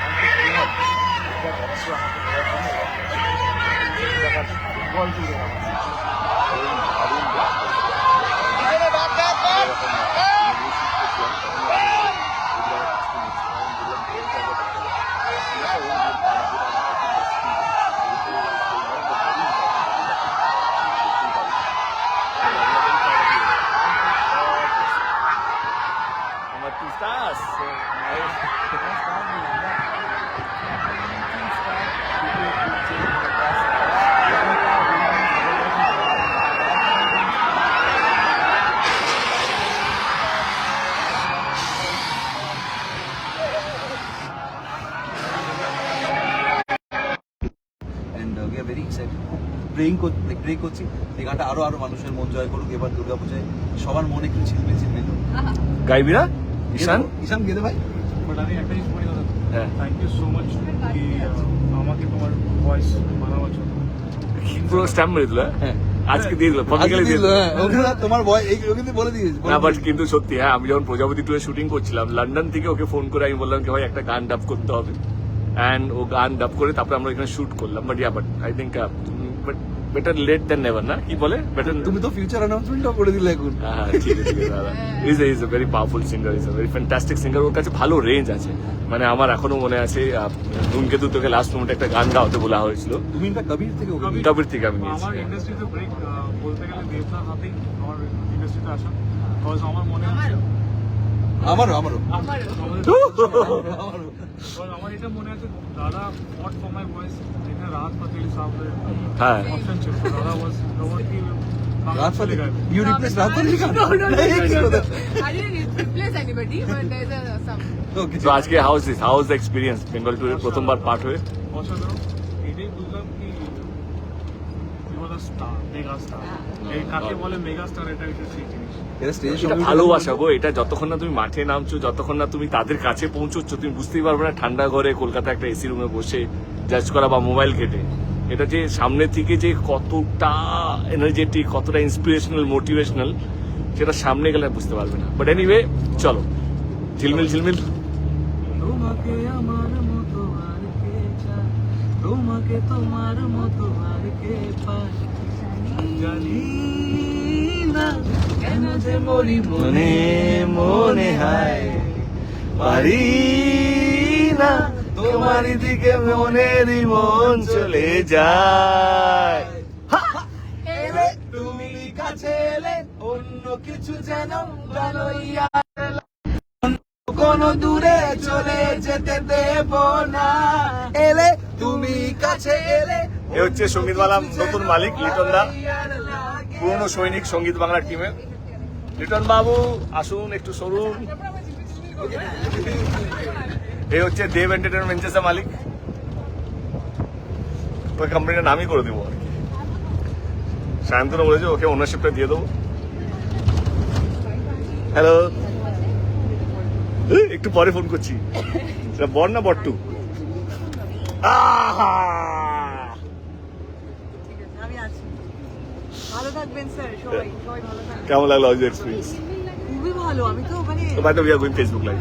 আমাকে দেওয়ার জন্য টাকা ফুটবল প্রেইং প্রে করছি এই গানটা আরও আরও মানুষের মন জয় করুক এবার দুর্গাপূজায় সবার মনে একটু ঝিলমিল হোক। গাইবিরা? ঈশান? ঈশান গেদে ভাই। বাট আমি একটা জিনিস বলি দাদা হ্যাঁ। থ্যাংক ইউ সো মাচ কি আমাকে তোমার ভয়েস বানাবার জন্য। পুরো স্ট্যাম্প মেরে দিল হ্যাঁ? আজকে দিয়ে দিল দিয়ে দিল, হ্যাঁ। তোমার ভয় এই কিন্তু বলে দিয়েছে না বাট কিন্তু সত্যি হ্যাঁ আমি যখন প্রজাপতি টুয়ে শুটিং করছিলাম লন্ডন থেকে ওকে ফোন করে আমি বললাম কি ভাই একটা গান ডাব করতে হবে। অ্যান্ড ও গান ডাব করে তারপরে আমরা এখানে শুট করলাম but ya but I think but better late than never না কি বলে? বেটার তুমি তো ফিউচার অ্যানাউন্সমেন্টও করে দিলে এখন। হ্যাঁ ঠিক আছে দাদা। Is is a very powerful singer is a very fantastic singer ওর কাছে ভালো রেঞ্জ আছে। মানে আমার এখনও মনে আছে ধূমকেতু তোকে লাস্ট মোমেন্টে একটা গান গাওয়াতে বলা হয়েছিল। তুমি কবির থেকে কবির- থেকে আমি আমার নিয়েছি ইন্ডাস্ট্রিতে ব্রেক বলতে গেলে হাতেই আমার ইন্ডাস্ট্রিতে আসা। আমার মনে আছে আমারও আমারও। আমার এটা মনে আছে দাদা ফট ফর মাই ভয়েস যেখানে রাত পাতিলি সাহেবের হ্যাঁ অপশন ছিল দাদা ওয়াজ রোবট কি No, no, no. কথা? I didn't replace anybody, but there's a, some. Okay, তো আজকে house this house experience Bengal টুরের প্রথমবার পার্ট হয়ে? অসাধারণ। এটাই বুঝলাম। এই কাকে বলে এটা হচ্ছে সেই জিনিস। এটা স্টেজের এটা সঙ্গে ভালোবাসা গো এটা যতক্ষণ না তুমি মাঠে নামছো যতক্ষণ না তুমি তাদের কাছে পৌঁছচ্ছ তুমি বুঝতেই পারবে না ঠান্ডা ঘরে কলকাতা একটা এসি রুমে বসে জাজ করা বা মোবাইল ঘেটে। এটা যে সামনে থেকে যে কতটা এনার্জেটিক কতটা ইন্সপিরেশনাল মোটিভেশনাল সেটা সামনে গেলে বুঝতে পারবে না। বাট এনিওয়ে চলো। ঝিলমিল ঝিলমিল। তোমাকে আমার মতো আর কে চায়? তোমাকে তোমার মতো আর কে পায় জানি না, কেন যে মরি মনে মনে হায়। পারি না, তোমার দিকে মনেরই মন চলে যায়। তুমি কাছে এলে অন্য কিছু যেন কোন দূরে চলে যেতে দেব না। এলে তুমি কাছে এলে এ হচ্ছে সংগীত বাংলা নতুন মালিক, লিটন দা। পুরনো সৈনিক সংগীত বাংলা টিমের লিটন বাবু, আসুন, একটু সরুন। এই হচ্ছে দেব এন্টারটেনমেন্টসের মালিক। ওই কোম্পানিটার নামই করে দেবো আর কি। বলেছে, ওকে ওনারশিপটা দিয়ে দেবো। হ্যালো একটু পরে ফোন করছি। বর না বট্টু? আহা আমি আছি ভালো থাকবেন স্যার সবাই সবাই ভালো থাকবেন। কেমন লাগল আজ এক্সপিরিয়েন্স খুবই ভালো আমি তো মানে তো by the we are going Facebook live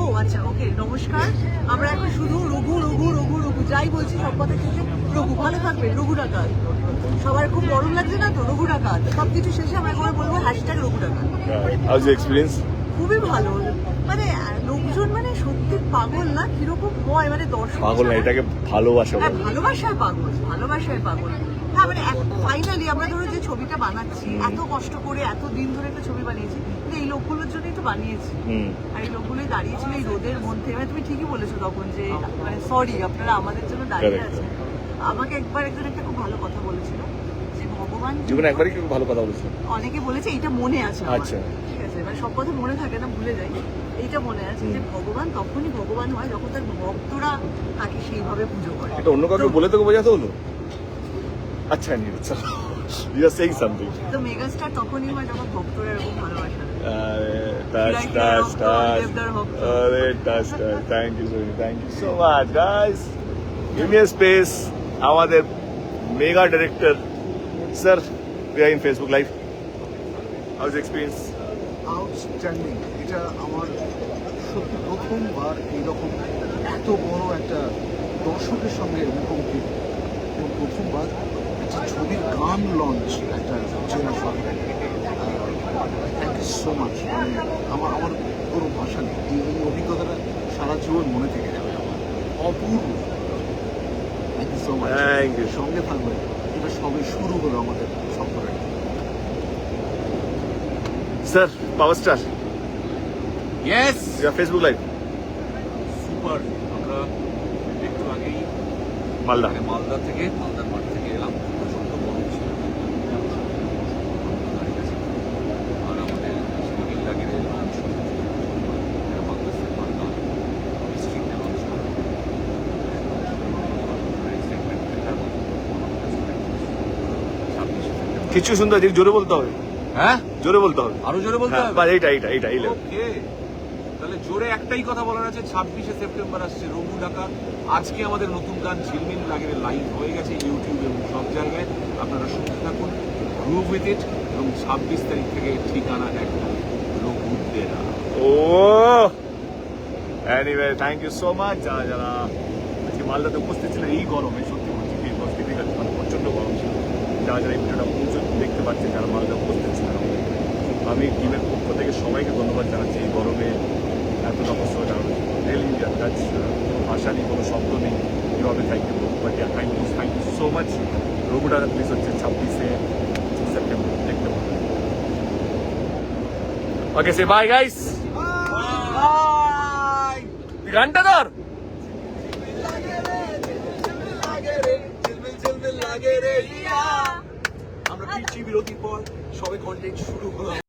ও আচ্ছা ওকে নমস্কার। আমরা এখন শুধু রঘু রঘু রঘু রঘু যাই বলছি সব কথা শেষে রঘু ভালো থাকবেন রঘু ডাকাত। সবার খুব গরম লাগছে না তো? রঘু ডাকাত। সব কিছু শেষে আমরা একবার বলব হ্যাশট্যাগ রঘু ডাকাত। হাউজ ইউ এক্সপিরিয়েন্স খুবই ভালো। মানে লোকজন মানে সত্যি পাগল না কীরকম হয়? মানে দর্শক পাগল না এটাকে ভালোবাসা হ্যাঁ ভালোবাসায় পাগল ভালোবাসায় পাগল। হ্যাঁ মানে ফাইনালি আমরা ধরো যে ছবিটা বানাচ্ছি এত কষ্ট করে এত দিন ধরে একটা ছবি বানিয়েছি কিন্তু এই লোকগুলোর জন্যই তো বানিয়েছি। আর এই লোকগুলোই দাঁড়িয়েছিল এই রোদের মধ্যে। মানে তুমি ঠিকই বলেছ তখন যে মানে সরি আপনারা আমাদের জন্য দাঁড়িয়ে. আছেন। আমাকে একবার একজন একটা খুব ভালো কথা বলেছিল যে ভগবান জীবনে একবারই কি ভালো কথা বলেছ অনেকে বলেছে এইটা মনে আছে আচ্ছা। ঠিক আছে মানে সব কথা মনে থাকে না ভুলে যাই। এইটা মনে আছে যে ভগবান তখনই ভগবান হয় যখন তার ভক্তরা তাকে সেইভাবে পুজো করে। এটা অন্য কাউকে বলে বোঝাতে হলো আচ্ছা নিয়ে চলো। ইউ আর সেইং সামথিং তো মেগাস্টার তখনই হয় যখন ভক্তরা এরকম ভালোবাসা। আরে টাচ টাচ টাচ আরে touch touch thank you so thank you so much guys union space আমাদের mega director sir we are in Facebook live house experience outstanding এটা আমার সত্যি প্রথমবার এইরকম এত বড় একটা দর্শকের সঙ্গে মুখোমুখি প্রথমবার ছবির গান লঞ্চ একটা জেলা সরকার থ্যাংক ইউ সো মাচ মানে আমার আমার কোনো ভাষা নেই। এই অভিজ্ঞতাটা সারা জীবন মনে থেকে যাবে আমার। অপূর্ব। Thank you so much. সঙ্গে থাকবে এটা সবে শুরু হলো আমাদের সফরের sir power star yes Facebook live super আমরা একটু আগেই মালদা। মালদা থেকে মালদার মাঠ থেকে এলাম প্রচণ্ড গরম ছিল আর আমাদের সিভিল লাগের লঞ্চ বাংলাদেশের মালদা স্ট্রিটে লঞ্চ করা কিছু সুন্দর জিনিস জোরে বলতে হবে। হ্যাঁ? জোরে বলতে হবে। আরও জোরে বলতে হ্যাঁ, হবে? বাস এইটা এইটা এইটা এই তাহলে জোরে একটাই কথা বলার আছে ছাব্বিশে সেপ্টেম্বর আসছে রঘু ডাকা। আজকে আমাদের নতুন গান ঝিলমিল লাগের লাইভ হয়ে গেছে ইউটিউব এবং সব জায়গায়। আপনারা শুনতে থাকুন গ্রুভ উইথ ইট এবং ছাব্বিশ তারিখ থেকে ঠিকানা একদম রঘু দেরা ও anyway thank you so much যারা যারা আজকে মালদাতে উপস্থিত ছিলেন এই গরমে সত্যি বলছি এই ডিফিকাল্ট মানে প্রচণ্ড গরম ছিল। যারা যারা এই ভিডিওটা পৌঁছে দেখতে পাচ্ছেন যারা মালদা উপস্থিত ছিলেন আমি টিমের পক্ষ থেকে সবাইকে ধন্যবাদ জানাচ্ছি এই গরমে এত তপস্যা জানানো রিয়েলি দ্যাটস ভাষা নেই কোনো শব্দ নেই কীভাবে thank you but thank you thank you so much রঘুটা please হচ্ছে ছাব্বিশে সেপ্টেম্বর দেখতে পাবেন ওকে সে বাই গাইস গানটা ধর আমরা ফিরছি বিরতির পর সবে কন্টেন্ট শুরু হলো।